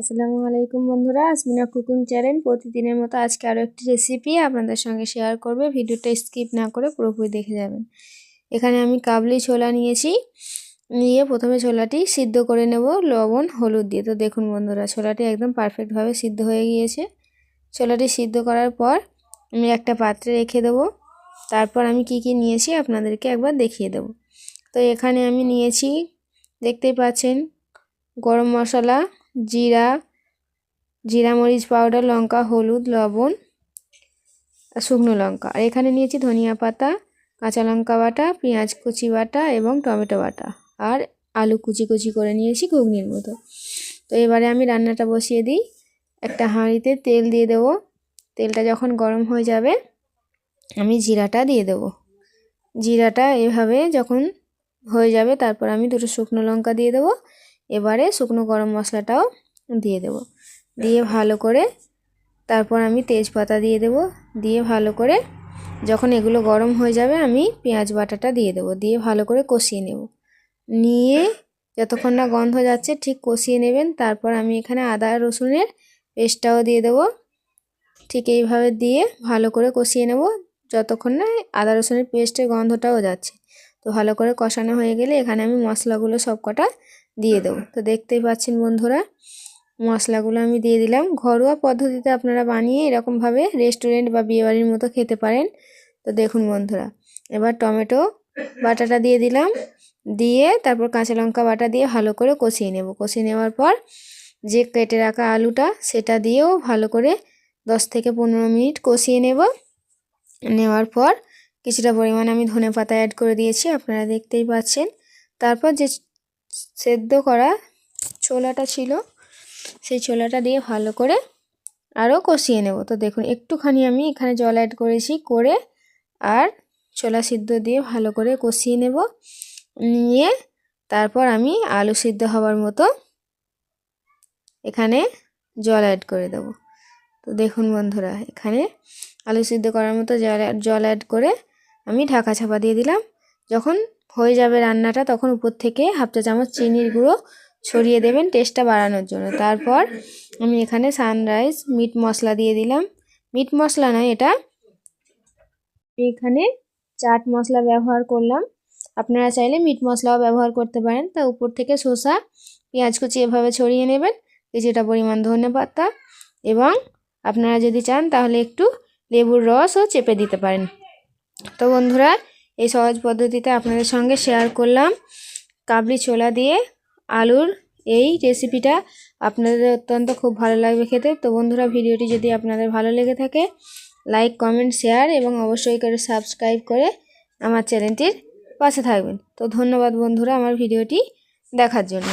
আসসালামু আলাইকুম বন্ধুরা, আসমিনা কুকিং চ্যানেল। প্রতিদিনের মতো আজকে আরও একটি রেসিপি আপনাদের সঙ্গে শেয়ার করবে। ভিডিওটা স্কিপ না করে পুরোপুরি দেখে যাবেন। এখানে আমি কাবলি ছোলা নিয়েছি। নিয়ে প্রথমে ছোলাটি সিদ্ধ করে নেব লবণ, হলুদ দিয়ে। তো দেখুন বন্ধুরা, ছোলাটি একদম পারফেক্টভাবে সিদ্ধ হয়ে গিয়েছে। ছোলাটি সিদ্ধ করার পর আমি একটা পাত্রে রেখে দেবো। তারপর আমি কি কি নিয়েছি আপনাদেরকে একবার দেখিয়ে দেব। তো এখানে আমি নিয়েছি, দেখতেই পাচ্ছেন, গরম মশলা জিরা জিরা মরিচ পাউডার, লঙ্কা, হলুদ, লবণ শুকনো লঙ্কা। আর এখানে নিয়েছি ধনিয়া পাতা, কাঁচা লঙ্কা বাটা, পেঁয়াজ কুচি বাটা এবং টমেটো বাটা। আর আলু কুচি কুচি করে নিয়েছি ঘুগনির মতো। তো এবারে আমি রান্নাটা বসিয়ে দিই। একটা হাঁড়িতে তেল দিয়ে দেব। তেলটা যখন গরম হয়ে যাবে, আমি জিরাটা দিয়ে দেব। জিরাটা এভাবে যখন হয়ে যাবে, তারপর আমি দুটো শুকনো লঙ্কা দিয়ে দেবো। এবারে শুকনো গরম মশলাটাও দিয়ে দেব। দিয়ে ভালো করে তারপর আমি তেজপাতা দিয়ে দেব। দিয়ে ভালো করে যখন এগুলো গরম হয়ে যাবে আমি পেঁয়াজ বাটাটা দিয়ে দেবো। দিয়ে ভালো করে কষিয়ে নেব। নিয়ে যতক্ষণ না গন্ধ যাচ্ছে ঠিক কষিয়ে নেবেন। তারপর আমি এখানে আদা রসুনের পেস্টটাও দিয়ে দেবো। ঠিক এইভাবে দিয়ে ভালো করে কষিয়ে নেব। যতক্ষণ না আদা রসুনের পেস্টের গন্ধটাও যাচ্ছে। তো ভালো করে কষানো হয়ে গেলে এখানে আমি মশলাগুলো সব কটা দিয়ে দেবো। তো দেখতেই পাচ্ছেন বন্ধুরা মশলাগুলো আমি দিয়ে দিলাম। ঘরোয়া পদ্ধতিতে আপনারা বানিয়ে এরকমভাবে রেস্টুরেন্ট বা বিয়েবাড়ির মতো খেতে পারেন। তো দেখুন বন্ধুরা এবার টমেটো বাটাটা দিয়ে দিলাম। দিয়ে তারপর কাঁচা লঙ্কা বাটা দিয়ে ভালো করে কষিয়ে নেব। কষিয়ে নেওয়ার পর যে কেটে রাখা আলুটা সেটা দিয়েও ভালো করে দশ থেকে পনেরো মিনিট কষিয়ে নেব। নেওয়ার পর কিছুটা পরিমাণ আমি ধনে পাতা অ্যাড করে দিয়েছি আপনারা দেখতেই পাচ্ছেন। তারপর যে সেদ্ধ করা ছোলাটা ছিল, সেই ছোলাটা দিয়ে ভালো করে আরও কষিয়ে নেব। তো দেখুন, একটুখানি আমি এখানে জল অ্যাড করেছি করে আর ছোলা সিদ্ধ দিয়ে ভালো করে কষিয়ে নেব। নিয়ে তারপর আমি আলু সিদ্ধ হওয়ার মতো এখানে জল অ্যাড করে দেব। তো দেখুন বন্ধুরা, এখানে আলু সিদ্ধ করার মতো জল জল অ্যাড করে আমি ঢাকা ছাপা দিয়ে দিলাম। যখন হয়ে যাবে রান্নাটা, তখন উপর থেকে হাফ চা চামচ চিনির গুঁড়ো ছড়িয়ে দেবেন টেস্টটা বাড়ানোর জন্য। তারপর আমি এখানে সানরাইজ মিট মশলা দিয়ে দিলাম। মিট মশলা নয় এটা এখানে চাট মশলা ব্যবহার করলাম। আপনারা চাইলে মিট মশলাও ব্যবহার করতে পারেন। তা উপর থেকে শসা, পেঁয়াজ কুচি এভাবে ছড়িয়ে নেবেন কিছুটা পরিমাণ ধনে পাতা। এবং আপনারা যদি চান, তাহলে একটু লেবুর রসও চেপে দিতে পারেন। তো বন্ধুরা এই সহজ পদ্ধতিতে আপনাদের সঙ্গে শেয়ার করলাম। কাবলি ছোলা দিয়ে আলুর এই রেসিপিটা আপনাদের অত্যন্ত খুব ভালো লাগবে খেতে। তো বন্ধুরা, ভিডিওটি যদি আপনাদের ভালো লেগে থাকে লাইক কমেন্ট শেয়ার এবং অবশ্যই করে সাবস্ক্রাইব করে আমার চ্যানেলটির পাশে থাকবেন। তো ধন্যবাদ বন্ধুরা আমার ভিডিওটি দেখার জন্য।